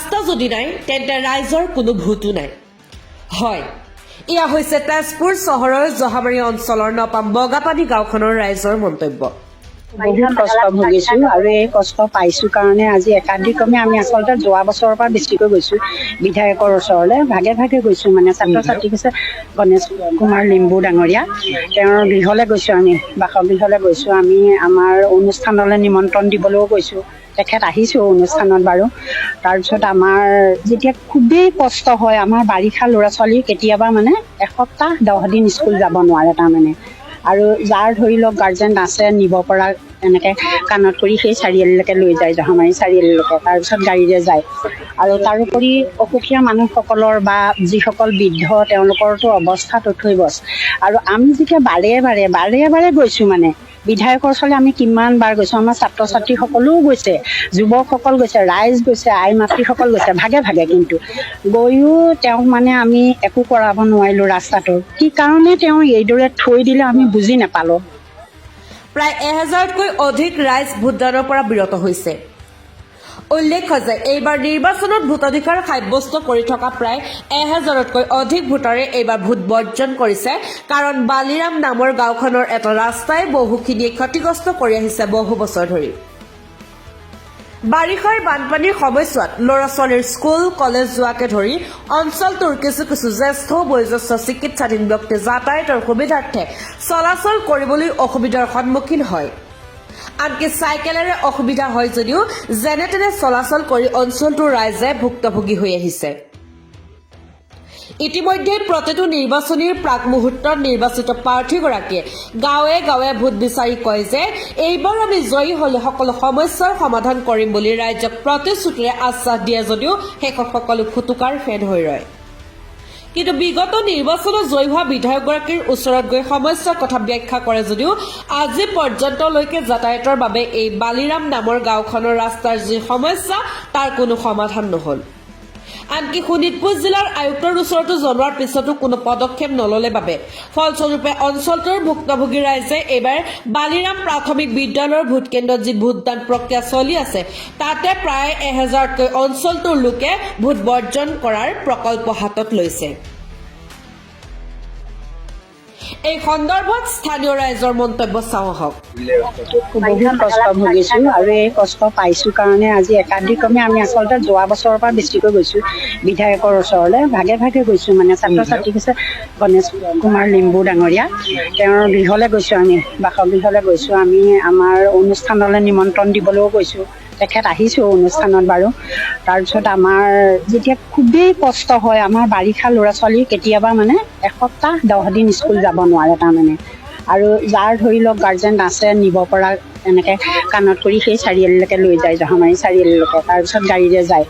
ৰাস্তা যদি নাই, তেন্তে ৰাইজৰ কোনো ভোটো নাই। হয় এয়া হৈছে তেজপুৰ চহৰৰ জহামাৰী অঞ্চলৰ নপাম বগাপানী গাঁওখনৰ ৰাইজৰ মন্তব্য। বহুত কষ্ট ভুগিছো আৰু এই কষ্ট পাইছো কাৰণে আজি একাধিক্ৰমে আমি আচলতে যোৱা বছৰৰ পৰা বেছিকৈ গৈছো বিধায়কৰ ওচৰলৈ। ভাগে ভাগে গৈছো মানে ছাত্ৰ ছাত্ৰীক আছে গণেশ কুমাৰ লিম্বু ডাঙৰীয়া। তেওঁৰ গৃহলৈ গৈছো আমি বাসগৃহলৈ গৈছো আমি আমাৰ অনুষ্ঠানলৈ নিমন্ত্ৰণ দিবলৈও গৈছো। তেখেত আহিছো অনুষ্ঠানত বাৰু। তাৰপিছত আমাৰ যেতিয়া খুবেই কষ্ট হয় আমাৰ বাৰিষা ল'ৰা ছোৱালী কেতিয়াবা মানে এসপ্তাহ দহ দিন স্কুল যাব নোৱাৰে তাৰমানে। আৰু যাৰ ধৰি লওক গাৰ্জেন আছে, নিব পৰা এনেকৈ কাণত কৰি সেই চাৰিআলিলৈকে লৈ যায়, জহামাৰী চাৰিআলিলৈকে। তাৰপিছত গাড়ীৰে যায়। আৰু তাৰোপৰি অসুখীয়া মানুহসকলৰ বা যিসকল বৃদ্ধ, তেওঁলোকৰতো অৱস্থা তথৈবচ। আৰু আমি যেতিয়া বাৰে বাৰে বাৰে বাৰে গৈছোঁ মানে বিধায়কৰ ওচৰলৈ আমি কিমানবাৰ গৈছোঁ, আমাৰ ছাত্ৰ ছাত্ৰীসকলেও গৈছে, যুৱকসকল গৈছে, ৰাইজ গৈছে, আই মাতৃসকল গৈছে, ভাগে ভাগে কিন্তু। গৈও তেওঁক মানে আমি একো কৰাব নোৱাৰিলোঁ ৰাস্তাটো কি কাৰণে তেওঁ এইদৰে থৈ দিলে আমি বুজি নাপালোঁ। প্ৰায় এহেজাৰতকৈ অধিক ৰাইজ ভোটদানৰ পৰা বিৰত হৈছে। উল্লেখ্য যে এইবাৰ নিৰ্বাচনত ভোটাধিকাৰ সাব্যস্ত কৰি থকা প্ৰায় এহেজাৰতকৈ অধিক ভোটাৰে এইবাৰ ভোট বৰ্জন কৰিছে। কাৰণ বালিৰাম নামৰ গাঁওখনৰ এটা ৰাস্তাই বহুখিনিয়ে ক্ষতিগ্ৰস্ত কৰি আহিছে বহু বছৰ ধৰি। বাৰিষাৰ বানপানীৰ সময়ছোৱাত ল'ৰা ছোৱালীৰ স্কুল, কলেজ যোৱাকে ধৰি অঞ্চলটোৰ কিছু কিছু জ্যেষ্ঠ বয়োজ্যেষ্ঠ চিকিৎসাধীন ব্যক্তি যাতায়াতৰ সুবিধাৰ্থে চলাচল কৰিবলৈ অসুবিধাৰ সন্মুখীন হয়। আনকি চাইকেলেৰে অসুবিধা হয় যদিও যেনে তেনে চলাচল কৰি অঞ্চলটোৰ ৰাইজে ভুক্তভোগী হৈ আহিছে। ইতিমধ্যে প্ৰতিটো নিৰ্বাচনীৰ প্ৰাক মুহূৰ্তত নিৰ্বাচিত প্ৰাৰ্থীগৰাকীয়ে গাঁৱে গাঁৱে ভোট বিচাৰি কয় যে, এইবাৰ আমি জয়ী হলে সকলো সমস্যাৰ সমাধান কৰিম বুলি ৰাইজক প্ৰতিশ্ৰুতিৰে আশ্বাস দিয়ে যদিও শেষত সকলো ফুটুকাৰ ফেন হৈ ৰয়। কিন্তু বিগত নিৰ্বাচনত জয়ী হোৱা বিধায়কগৰাকীৰ ওচৰত গৈ সমস্যাৰ কথা ব্যাখ্যা কৰে যদিও আজি পৰ্যন্তলৈকে যাতায়াতৰ বাবে এই বালিৰাম নামৰ গাঁওখনৰ ৰাস্তাৰ যি সমস্যা তাৰ কোনো সমাধান নহল। আনকি শোণিতপুৰ জিলাৰ আয়ুক্তৰ ওচৰতো জনোৱাৰ পিছতো কোনো পদক্ষেপ নললে বাবে। ফলস্বৰূপে, অঞ্চলটোৰ ভুক্তভোগী ৰাইজে এইবাৰ বালিৰাম প্ৰাথমিক বিদ্যালয়ৰ ভোটকেন্দ্ৰত যি ভোটদান প্ৰক্ৰিয়া চলি আছে, তাতে প্ৰায় এহেজাৰতকৈ অঞ্চলটোৰ লোকে ভোট বৰ্জন কৰাৰ প্ৰকল্প হাতত লৈছে। এই সন্দৰ্ভত স্থানীয় ৰাইজৰ মন্তব্য চাওঁ আহক। বহুত কষ্ট ভুগিছো আৰু এই কষ্ট পাইছো কাৰণে আজি একাধিক্ৰমে আমি আচলতে যোৱা বছৰৰ পৰা বেছিকৈ গৈছো বিধায়কৰ ওচৰলৈ। ভাগে ভাগে গৈছো মানে ছাত্ৰ ছাত্ৰীক আছে গণেশ কুমাৰ লিম্বু ডাঙৰীয়া। তেওঁৰ গৃহলৈ গৈছো আমি বাসগৃহলৈ গৈছো। আমি আমাৰ অনুষ্ঠানলৈ নিমন্ত্ৰণ দিবলৈও গৈছো। তেখেত আহিছো অনুষ্ঠানত বাৰু। তাৰপিছত আমাৰ যেতিয়া খুবেই কষ্ট হয় আমাৰ বাৰিষা ল'ৰা ছোৱালী কেতিয়াবা মানে এসপ্তাহ দহ দিন স্কুল যাব নোৱাৰে তাৰমানে। আৰু যাৰ ধৰি লওক গাৰ্জেন আছে নিব পৰা এনেকৈ কাণত কৰি সেই চাৰিআলিলৈকে লৈ যায় জহামাৰী চাৰিআলিলৈকে তাৰপিছত গাড়ীৰে যায়।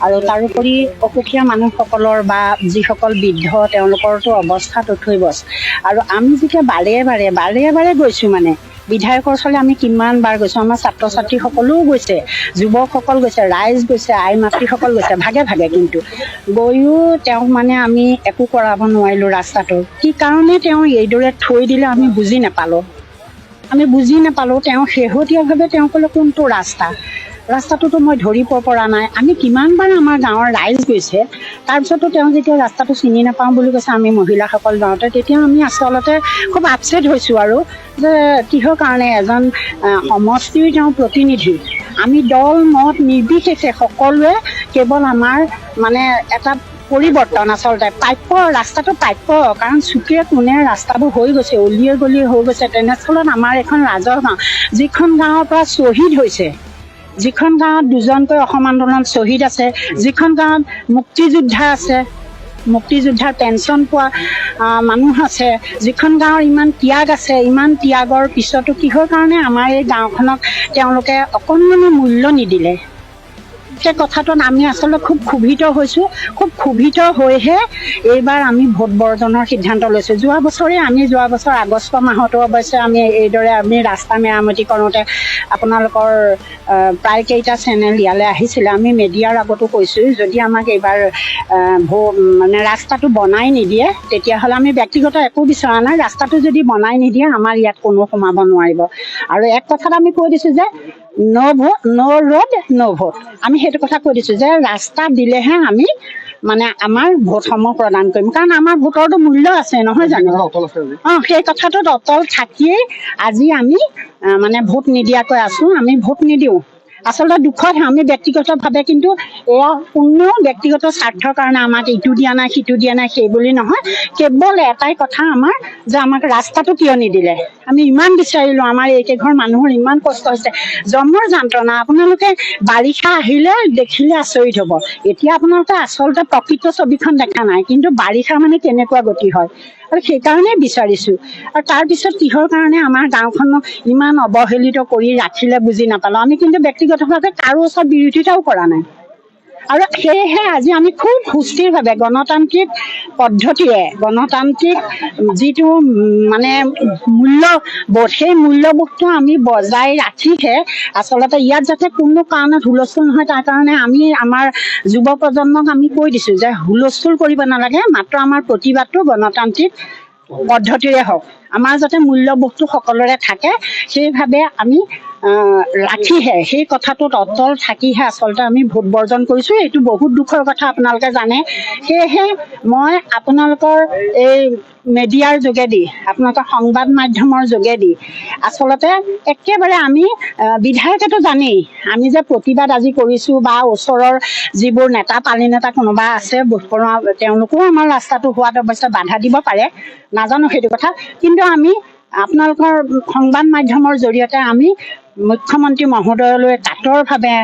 আৰু তাৰোপৰি অসুখীয়া মানুহসকলৰ বা যিসকল বৃদ্ধ তেওঁলোকৰতো অৱস্থা তথৈবচ। আৰু আমি যেতিয়া বাৰে বাৰে বাৰে বাৰে গৈছোঁ মানে বিধায়কৰ ওচৰলৈ আমি কিমানবাৰ গৈছোঁ। আমাৰ ছাত্ৰ ছাত্ৰীসকলেও গৈছে, যুৱকসকল গৈছে, ৰাইজ গৈছে, আই মাতৃসকল গৈছে, ভাগে ভাগে কিন্তু। গৈও তেওঁক মানে আমি একো কৰাব নোৱাৰিলোঁ ৰাস্তাটো। কি কাৰণে তেওঁ এইদৰে থৈ দিলে আমি বুজি নাপালোঁ। আমি বুজি নাপালোঁ, তেওঁ শেহতীয়াভাৱে তেওঁ ক'লে কোনটো ৰাস্তা। ৰাস্তাটোতো মই ধৰিব পৰা নাই। আমি কিমানবাৰ আমাৰ গাঁৱৰ ৰাইজ গৈছে তাৰপিছতো তেওঁ যেতিয়া ৰাস্তাটো চিনি নাপাওঁ বুলি কৈছে আমি মহিলাসকল যাওঁতে, তেতিয়া আমি আচলতে খুব আপছেট হৈছোঁ আৰু যে কিহৰ কাৰণে এজন সমষ্টিৰ তেওঁ প্ৰতিনিধি। আমি দল, মত নিৰ্বিশেষে সকলোৱে কেৱল আমাৰ মানে এটা পৰিৱৰ্তন আচলতে প্ৰাপ্য ৰাস্তাটো প্ৰাপ্য কাৰণ চুকে কোণে ৰাস্তাবোৰ হৈ গৈছে, অলিয়ে গলিয়ে হৈ গৈছে। তেনেস্থলত আমাৰ এখন ৰাজহ গাঁও যিখন গাঁৱৰ পৰা শ্বহীদ হৈছে। যিখন গাঁৱত দুজনকৈ অসম আন্দোলন শ্বহীদ আছে যিখন গাঁৱত মুক্তিযোদ্ধা আছে মুক্তিযোদ্ধাৰ পেঞ্চন পোৱা মানুহ আছে যিখন গাঁৱৰ ইমান ত্যাগ আছে ইমান ত্যাগৰ পিছতো কিহৰ কাৰণে আমাৰ এই গাঁওখনক তেওঁলোকে অকণমানো মূল্য নিদিলে? সেই কথাটোত আমি আচলতে খুব ক্ষোভিত হৈছোঁ। খুব ক্ষোভিত হৈহে এইবাৰ আমি ভোট বৰ্জনৰ সিদ্ধান্ত লৈছোঁ। যোৱা বছৰে আমি যোৱা বছৰ আগষ্ট মাহতো অৱশ্যে আমি এইদৰে আমি ৰাস্তা মেৰামতি কৰোঁতে আপোনালোকৰ প্ৰায় কেইটা চেনেল ইয়ালৈ আহিছিলে। আমি মেডিয়াৰ আগতো কৈছোঁ যদি আমাক এইবাৰ মানে ৰাস্তাটো বনাই নিদিয়ে তেতিয়াহ'লে আমি ব্যক্তিগত একো বিচৰা নাই। ৰাস্তাটো যদি বনাই নিদিয়ে আমাৰ ইয়াত কোনো সোমাব নোৱাৰিব। আৰু এক কথাত আমি কৈ দিছোঁ যে ন' ভোট ন' ন' ভোট আমি সেইটো কথা কৈ দিছোঁ যে ৰাস্তা দিলেহে আমি মানে আমাৰ ভোটসমূহ প্ৰদান কৰিম। কাৰণ আমাৰ ভোটৰতো মূল্য আছে নহয় জানো? অঁ সেই কথাটোত অটল থাকিয়েই আজি আমি মানে ভোট নিদিয়াকৈ আছোঁ আমি ভোট নিদিওঁ। আচলতে দুখত আমি ব্যক্তিগতভাৱে কিন্তু এয়া কোনো ব্যক্তিগত স্বাৰ্থৰ কাৰণে আমাক ইটো দিয়া নাই সিটো দিয়া নাই সেই বুলি নহয়। কেৱল এটাই কথা আমাৰ যে আমাক ৰাস্তাটো কিয় নিদিলে। আমি ইমান বিচাৰিলোঁ আমাৰ এইকেইঘৰ মানুহৰ ইমান কষ্ট হৈছে। জন্মৰ যন্ত্ৰণা আপোনালোকে বাৰিষা আহিলে দেখিলে আচৰিত হ'ব। এতিয়া আপোনালোকে আচলতে প্ৰকৃত ছবিখন দেখা নাই কিন্তু বাৰিষা মানে কেনেকুৱা গতি হয়। আৰু সেইকাৰণে বিচাৰিছোঁ। আৰু তাৰপিছত কিহৰ কাৰণে আমাৰ গাঁওখনক ইমান অৱহেলিত কৰি ৰাখিলে বুজি নাপালোঁ। আমি কিন্তু ব্যক্তিগতভাৱে কাৰো ওচৰত বিৰোধিতাও কৰা নাই। আৰু সেয়েহে আজি আমি খুব সুস্থিৰভাৱে গণতান্ত্ৰিক পদ্ধতিৰে, গণতান্ত্ৰিক যিটো মানে মূল্যবোধ, সেই মূল্যবোধটো আমি বজাই ৰাখিহে আচলতে ইয়াত যাতে কোনো কাৰণত হুলস্থুল নহয়, তাৰ কাৰণে আমি আমাৰ যুৱ প্ৰজন্মক আমি কৈ দিছোঁ যে হুলস্থুল কৰিব নালাগে, মাত্ৰ আমাৰ প্ৰতিবাদটো গণতান্ত্ৰিক পদ্ধতিৰে হওক। আমাৰ যাতে মূল্যবোধটো সকলোৰে থাকে, সেইভাৱে আমি ৰাখিহে। সেই কথাটোত অটল থাকিহে আচলতে আমি ভোট বৰ্জন কৰিছোঁ। এইটো বহুত দুখৰ কথা আপোনালোকে জানে। সেয়েহে মই আপোনালোকৰ এই মেডিয়াৰ যোগেদি আপোনালোকৰ সংবাদ মাধ্যমৰ যোগেদি আচলতে একেবাৰে আমি বিধায়কেতো জানেই। আমি যে প্ৰতিবাদ আজি কৰিছোঁ বা ওচৰৰ যিবোৰ নেতা পালি নেতা কোনোবা আছে তেওঁলোকেও আমাৰ ৰাস্তাটো হোৱাত অৱশ্যে বাধা দিব পাৰে। নাজানো সেইটো কথা। কিন্তু আমি আপোনালোকৰ সংবাদ মাধ্যমৰ জৰিয়তে আমি মুখ্যমন্ত্ৰী মহোদয়লৈ কাটৰভাৱে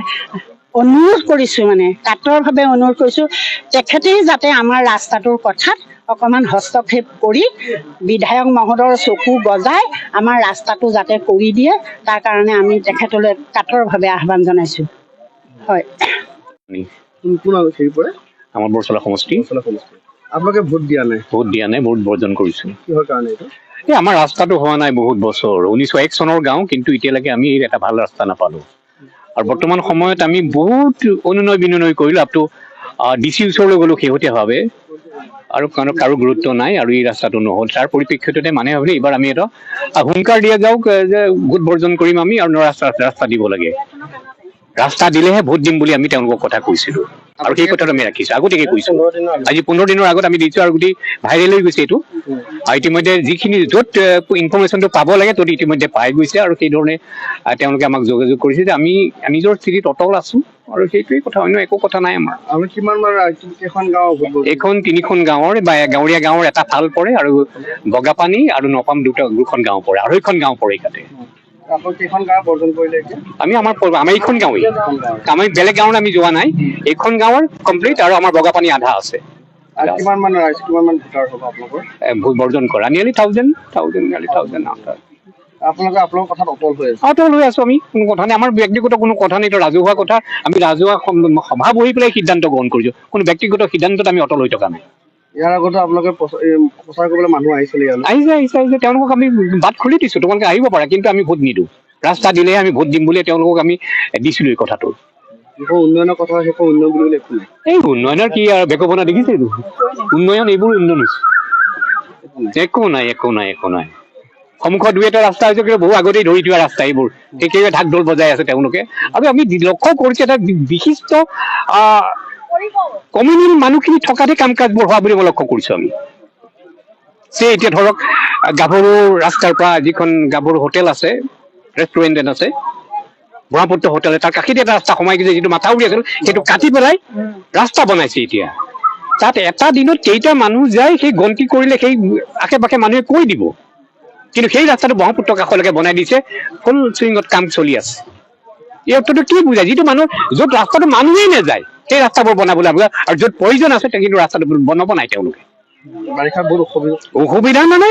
অনুৰোধ কৰিছোঁ মানে কাটৰভাৱে অনুৰোধ কৰিছোঁ তেখেতেই যাতে আমাৰ ৰাস্তাটোৰ কথাত অকণমান হস্তক্ষেপ কৰি বিধায়ক মহোদয়ৰ চকু গজাই আমাৰ ৰাস্তাটো যাতে কৰি দিয়ে তাৰ কাৰণে আমি তেখেতলৈ কাটৰভাৱে আহ্বান জনাইছোঁ। হয়। কোন কোন হেৰি পৰে? আমাৰ বৰচলা সমষ্টি। আপোনালোকে ভোট দিয়া নাই ভোট দিয়া নাই ভোট বৰ্জন কৰিছো। কিহৰ কাৰণে এইটো? এই আমাৰ ৰাস্তাটো হোৱা নাই বহুত বছৰ। ঊনৈছশ এক চনৰ গাঁও কিন্তু এতিয়ালৈকে আমি এটা ভাল ৰাস্তা নাপালো। আৰু বৰ্তমান সময়ত আমি বহুত অনুনয় বিনয় কৰিলো আপটো ডি চি ওচৰলৈ গ'লো শেহতীয়াভাৱে। আৰু কাৰো কাৰো গুৰুত্ব নাই আৰু এই ৰাস্তাটো নহ'ল। তাৰ পৰিপ্ৰেক্ষিততে মানে ভাবিলে এইবাৰ আমি এটা হুংকাৰ দিয়া যাওক যে ভোট বৰ্জন কৰিম আমি আৰু ৰাস্তা ৰাস্তা দিব লাগে। ৰাস্তা দিলেহে ভোট দিম বুলি আমি তেওঁলোকক কথা কৈছিলো। আৰু সেই কথাটো আমি ৰাখিছো আগতীয়াকে কৈছো। আজি পোন্ধৰ দিনৰ আগত আমি দিছো আৰু গোটেই ভাইৰেল হৈ গৈছে এইটো। আৰু ইতিমধ্যে যিখিনি য'ত ইনফৰমেশ্যনটো পাব লাগে ত'ত ইতিমধ্যে পাই গৈছে আৰু সেইধৰণে তেওঁলোকে আমাক যোগাযোগ কৰিছে যে আমি নিজৰ স্থিতিত অটল আছো আৰু সেইটোৱে কথা অন্য একো কথা নাই আমাৰ। এইখন তিনিখন গাঁৱৰ বা গাঁৱলীয়া গাঁৱৰ এটা ফাল পৰে আৰু বগাপানী আৰু নপাম দুটা দুখন গাঁও পৰে আঢ়ৈখন গাঁও পৰে ইয়াতে আমি আমাৰ আমাৰ এইখন গাঁৱেই আমি বেলেগ গাঁৱত আমি যোৱা নাই। এইখন গাঁৱৰ কমপ্লিট আৰু আমাৰ বগাপানী আধা আছে। বৰ্জন কৰা। Nearly thousand thousand nearly thousand আপোনালোকে আপোনালোকৰ কথাত অটল হৈ আছে? অটল হৈ আছো আমি। কোনো কথা নাই। আমাৰ ব্যক্তিগত কোনো কথা নাই। এইটো ৰাজহুৱা কথা। আমি ৰাজহুৱা সভা বহি পেলাই সিদ্ধান্ত গ্ৰহণ কৰিছো। কোনো ব্যক্তিগত সিদ্ধান্তত আমি অটল হৈ থকা নাই। ইয়াৰ আগতো আপোনালোকে প্ৰচাৰ কৰিবলৈ মানুহ আহিছিলে আহিছে আহিছে আহিছে। তেওঁলোকক আমি বাট খুলি দিছো। তোমালোকে আহিব পাৰা কিন্তু আমি ভোট নিদিওঁ। ৰাস্তা দিলেহে আমি ভোট দিম বুলি তেওঁলোকক আমি দিছিলো এই কথাটো। উন্নয়নৰ কথা সেইখন উন্নয়ন বুলিবলৈ একো নাই। এই উন্নয়নৰ কি আৰু বেকপনা দেখিছে উন্নয়ন এইবোৰ উন্নয়ন হৈছে। একো নাই একো নাই একো নাই। সন্মুখত দুই এটা ৰাস্তা হৈছে কিন্তু বহু আগতেই ধৰি থোৱা ৰাস্তা এইবোৰ। একেবাৰে ঢাক ঢোল বজাই আছে তেওঁলোকে। আৰু আমি লক্ষ্য কৰিছো এটা বিশিষ্ট আহ কমিউনিল মানুহখিনি থকাতে কাম কাজবোৰ হোৱা বুলি মই লক্ষ্য কৰিছো আমি। যে এতিয়া ধৰক, গাভৰু ৰাস্তাৰ পৰা যিখন গাভৰু হোটেল আছে ৰেষ্টুৰেণ্ট আছে, ব্ৰহ্মপুত্ৰ হোটেল তাৰ কাষতে এটা ৰাস্তা সোমাই গৈছে, যিটো মাথাউৰি আছিল, সেইটো কাটি পেলাই ৰাস্তা বনাইছে এতিয়া। তাত এটা দিনত কেইটা মানুহ যায়, সেই গন্তি কৰিলে সেই আশে পাশে মানুহে কৈ দিব। কিন্তু সেই ৰাস্তাটো ব্ৰহ্মপুত্ৰ কাষলৈকে বনাই দিছে ফুল চুইঙত কাম চলি আছে। এই অৰ্থটো কি বুজায়? যিটো মানুহ, য'ত ৰাস্তাটো মানুহেই নাযায় সেই ৰাস্তাবোৰ বনাবলৈ আপোনাক আৰু য'ত প্ৰয়োজন আছে কিন্তু ৰাস্তাটো বনাব নাই তেওঁলোকে। বহুত অসুবিধা। অসুবিধা মানে?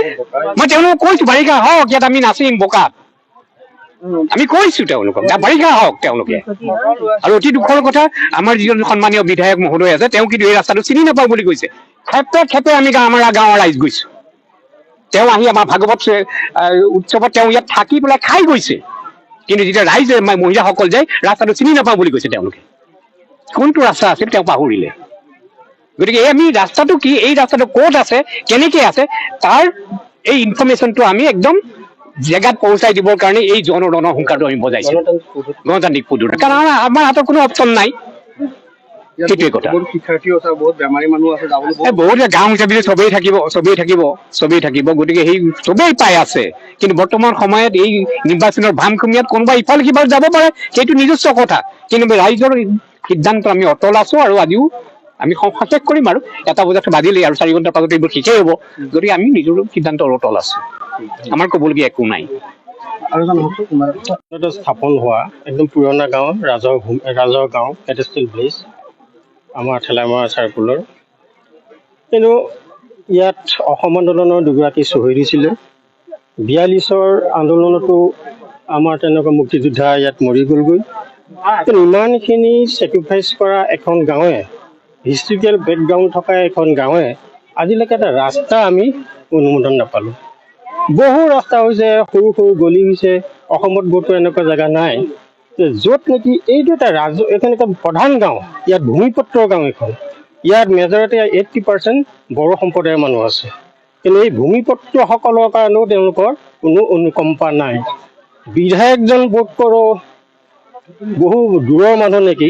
মই তেওঁলোকক কৈছো বাৰিষা হওক ইয়াত আমি নাচিম বোকাত। আমি কৈছো তেওঁলোকক বাৰিষা হওক তেওঁলোকে। আৰু অতি দুখৰ কথা আমাৰ যিজন সন্মানীয় বিধায়ক মহোদয় আছে তেওঁ কিন্তু এই ৰাস্তাটো চিনি নাপাওঁ বুলি কৈছে। খেপে খেপে আমি আমাৰ গাঁৱৰ ৰাইজ গৈছো। তেওঁ আহি আমাৰ ভাগৱত উৎসৱত তেওঁ ইয়াত থাকি পেলাই খাই গৈছে। কিন্তু যেতিয়া ৰাইজ মহিলাসকল যায় ৰাস্তাটো চিনি নাপাওঁ বুলি কৈছে তেওঁলোকে। কোনটো ৰাস্তা আছিল তেওঁ পাহৰিলে। গতিকে আমি ৰাস্তাটো কি এই ৰাস্তাটো ক'ত আছে কেনেকে আছে তাৰ এই ইনফৰমেশ্যনটো আমি একদম জেগাত পৌঁছাই দিবৰ কাৰণে এই জন ৰণসংকাৰটো আমি বজাইছো। গণতান্ত্ৰিক পদ্ধতি কাৰণ আমাৰ- হাতত কোনো অপশ্যন নাই। সেইটোৱে কথা। বহুত গাঁও হিচাপে চবেই থাকিব চবেই থাকিব চবেই থাকিব। গতিকে সেই চবেই পাই আছে। কিন্তু বৰ্তমান সময়ত এই নিৰ্বাচনৰ ভামখুমীয়াত কোনোবা ইফালে সিফালে যাব পাৰে সেইটো নিজস্ব কথা। কিন্তু ৰাইজৰ সিদ্ধান্ত আমি অটল আছো আৰু আজিও আমি স- সচেত কৰিম আৰু। এটা বজাত বাজিলেই আৰু চাৰি ঘণ্টাৰ পাছত এইবোৰ শেষেই হ'ব। গতিকে আমি নিজৰ সিদ্ধান্তৰ অটল আছো। আমাৰ ক'বলগীয়া একো নাই। স্থাপন হোৱা একদম পুৰণা গাঁও ৰাজহ ভূমি ৰাজহ গাঁও কেটেষ্টেল ভিলেজ আমাৰ ঠেলামৰা চাৰ্কুলৰ। কিন্তু ইয়াত অসম আন্দোলনৰ দুগৰাকী শ্বহীদ হৈছিলে। বিয়াল্লিছৰ আন্দোলনতো আমাৰ তেনেকুৱা মুক্তিযোদ্ধা ইয়াত মৰি গ'লগৈ। ইমানখিনি ছেক্ৰিফাইচ কৰা এখন গাঁৱে হিষ্ট্ৰিকেল বেকগ্ৰাউণ্ড থকা এখন গাঁৱে আজিলৈকে এটা ৰাস্তা আমি অনুমোদন নাপালোঁ। বহু ৰাস্তা হৈছে সৰু সৰু গলি হৈছে অসমত বহুতো এনেকুৱা জেগা নাই। যে য'ত নেকি এইটো এটা ৰাজ এইখন এটা প্ৰধান গাঁও ইয়াত ভূমিপত্ৰৰ গাঁও এইখন ইয়াত মেজৰিটি এইট্টি পাৰ্চেণ্ট বড়ো সম্প্ৰদায়ৰ মানুহ আছে। কিন্তু এই ভূমিপত্ৰসকলৰ কাৰণেও তেওঁলোকৰ কোনো অনুকম্পা নাই। বিধায়কজন বোধ কৰোঁ বহু দূৰৰ মানুহ নেকি?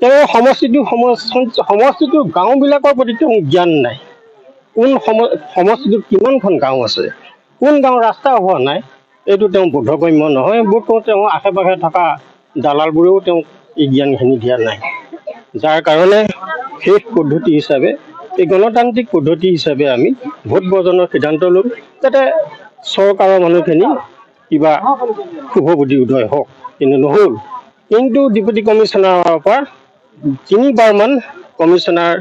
তেওঁ সমষ্টিটো সম- সমষ্টিটোৰ গাঁওবিলাকৰ প্ৰতি তেওঁ জ্ঞান নাই। কোন সম সমষ্টিটোত কিমানখন গাঁও আছে? কোন গাঁও ৰাস্তা হোৱা নাই? এইটো তেওঁ বোধগম্য নহয়। বোধ কৰোঁ তেওঁ আশে পাশে থকা দালালবোৰেও তেওঁক এই জ্ঞানখিনি দিয়া নাই। যাৰ কাৰণে শেষ পদ্ধতি হিচাপে এই গণতান্ত্ৰিক পদ্ধতি হিচাপে আমি ভোট বৰ্জনৰ সিদ্ধান্ত ল'ম। যাতে চৰকাৰৰ মানুহখিনি কিবা শুভ বুদ্ধি উদয় হওক। কিন্তু নহ'ল। কিন্তু ডেপুটি কমিশ্যনাৰৰ পৰা তিনিবাৰমান কমিশ্যনাৰ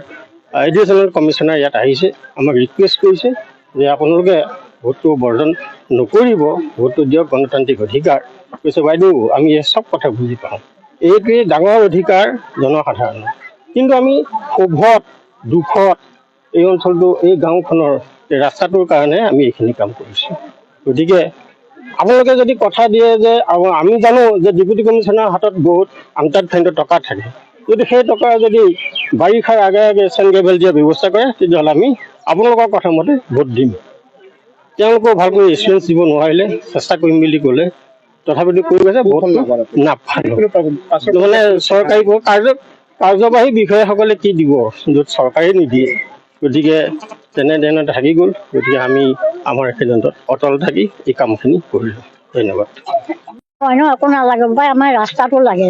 এডিশ্যনেল কমিশ্যনাৰ ইয়াত আহিছে, আমাক ৰিকুৱেষ্ট কৰিছে যে আপোনালোকে ভোটটো বৰ্জন নকৰিব ভোটটো দিয়ক গণতান্ত্ৰিক অধিকাৰ। কৈছে, বাইদেউ, আমি এই চব কথা বুজি পাওঁ। এইটোৱেই ডাঙৰ অধিকাৰ জনসাধাৰণৰ। কিন্তু আমি ক্ষোভত দুখত এই অঞ্চলটো, এই গাঁওখনৰ ৰাস্তাটোৰ কাৰণে আমি এইখিনি কাম কৰিছোঁ। গতিকে আপোনালোকে যদি কথা দিয়ে যে আমি জানো যে ডেপুটি কমিশ্যনাৰ হাতত বহুত আন্তঃখাদ্য টকা থাকে। যদি সেই টকা যদি বাৰিষাৰ আগে আগে চেন গ্ৰেভেল দিয়াৰ ব্যৱস্থা কৰে তেতিয়াহ'লে আমি আপোনালোকৰ কথা মতে ভোট দিম। তেওঁলোকেও ভালকৈ ৰেচপঞ্চ দিব নোৱাৰিলে চেষ্টা কৰিম বুলি ক'লে। তথাপিতো কৈ গৈছে ভোট নাপালোঁ। মানে চৰকাৰী কাৰ্য কাৰ্যবাহী বিষয়াসকলে কি দিব য'ত চৰকাৰে নিদিয়ে? গতিকে তেনেধৰণে থাকি গ'ল। গতিকে আমি আমাৰ সিদ্ধান্তত অটল থাকি এই কামখিনি কৰিলোঁ। ধন্যবাদ। অন্য একো নালাগে। পাই আমাৰ ৰাস্তাটো লাগে।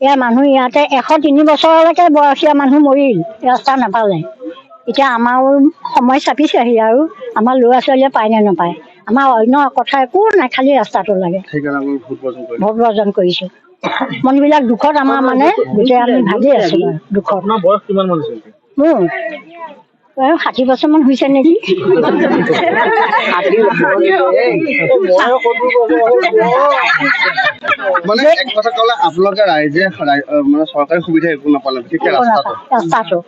ইয়াৰ মানুহ ইয়াতে এশ তিনি বছৰলৈকে বয়সীয়া মানুহ মৰিল ৰাস্তা নাপালে। এতিয়া আমাৰো সময় চাপিছেহি আৰু আমাৰ ল'ৰা ছোৱালীয়ে পায় নে নাপায়। আমাৰ অন্য কথা একো নাই খালি ৰাস্তাটো লাগে। ভোট বৰ্জন কৰিছোঁ। মনবিলাক দুখত আমাৰ মানে গোটেই আমি ভাগি আছোঁ দুখত। আপোনাৰ বয়স কিমান মান হৈছে? মোৰ ষাঠি বছৰমান হৈছে নেকি? মানে এক কথা ক'লে আপোনালোকে ৰাইজে মানে চৰকাৰী সুবিধা একো নাপালে বিশেষকে একো ৰাস্তাটো নাপায়। ৰাস্তাটো।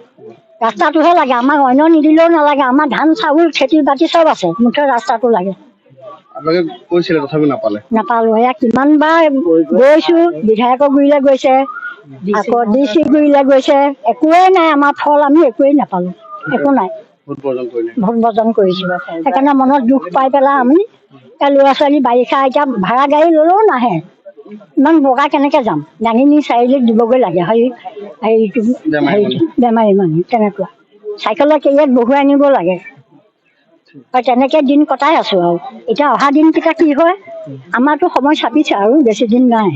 ৰাস্তাটোহে লাগে আমাক অন্য নিদিলেও নালাগে আমাৰ ধান চাউল খেতি বাতি চব আছে মুঠতে ৰাস্তাটো লাগে। আপোনালোকে কৈছিলে তথাপি নাপালে। নাপালো এয়া কিমান বাৰ গৈছো বিধায়কৰ গুৰিলে গৈছে আকৌ ডি চি গুৰিলে গৈছে একোৱেই নাই আমাৰ ফল আমি একোৱেই নাপালো। একো নাই। ভোট বৰ্জন কৰিছো সেইকাৰণে মনত দুখ পাই পেলাই আমি ল'ৰা ছোৱালী বাৰিষা এতিয়া ভাড়া গাড়ী ল'লেও নাহে। ইমান বগা কেনেকে যাম? দাঙি নি চাৰিআলিত দিবগৈ লাগে। হেৰি হেৰিটো বেমাৰী হেৰিটো বেমাৰী মানুহ তেনেকুৱা। চাইকেলৰ কেৰিয়াত বহুৱাই নিব লাগে। আৰু তেনেকে দিন কটাই আছো আৰু। এতিয়া অহা দিনকেইটা কি হয়? আমাৰতো সময় চাপিছে আৰু বেছি দিন নাই।